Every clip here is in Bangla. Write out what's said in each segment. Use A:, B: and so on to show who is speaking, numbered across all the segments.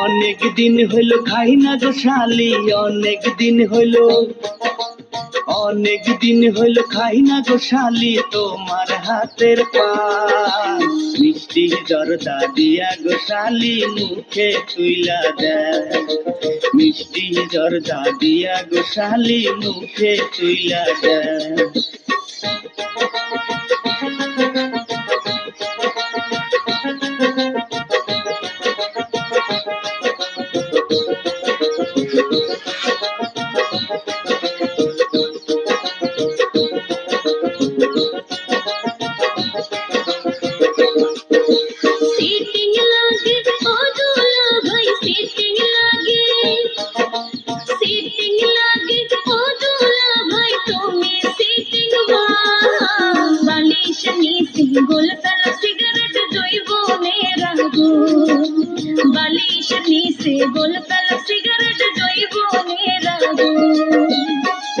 A: অনেক দিন হইল খাই না গো শালি, অনেক দিন হইল, অনেক দিন হইল খাই না গো শালি, তোমার হাতের পান মিষ্টি জর্দা দিয়া গো শালি, মুখে তুইলা দেয়। মিষ্টি জর্দা দিয়া গো শালি, মুখে তুইলা দেয়।
B: নিসি গোলকালা সিগারেট জৈব নে রাগু বালিশ নিসে গোলকালা সিগারেট জৈব নে রাগু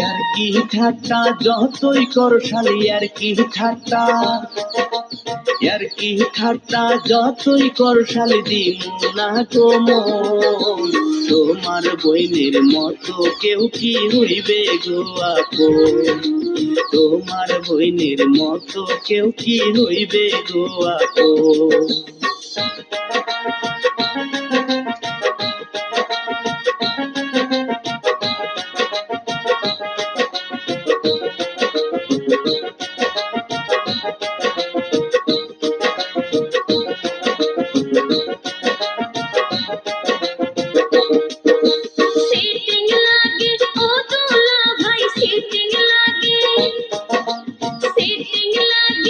A: আর কি ঠাট্টা যতই করো শালি আর কি ঠাট্টা আর কি ঠাট্টা যতই করো শালি দিমু না কোমল তোমার বইনের মতো কেউ কি হইবে গো আপো তোমার বইনের মতো কেউ কি হইবে গো আপন?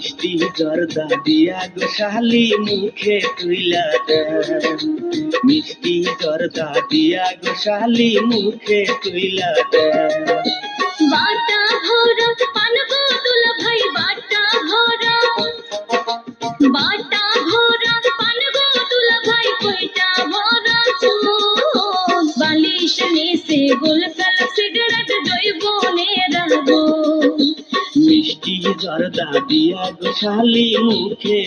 A: মিষ্টি জর্দা দিয়া গো শালি মুখে তুইলা দেন। মিষ্টি জর্দা দিয়া গো শালি মুখে তুইলা দেন।
B: বাটা ভরা পানগো দুলা ভাই, বাটা বাটা ভাই কইটা বালিশ নিসে
A: জর্দা দিয়া শালি মুখে।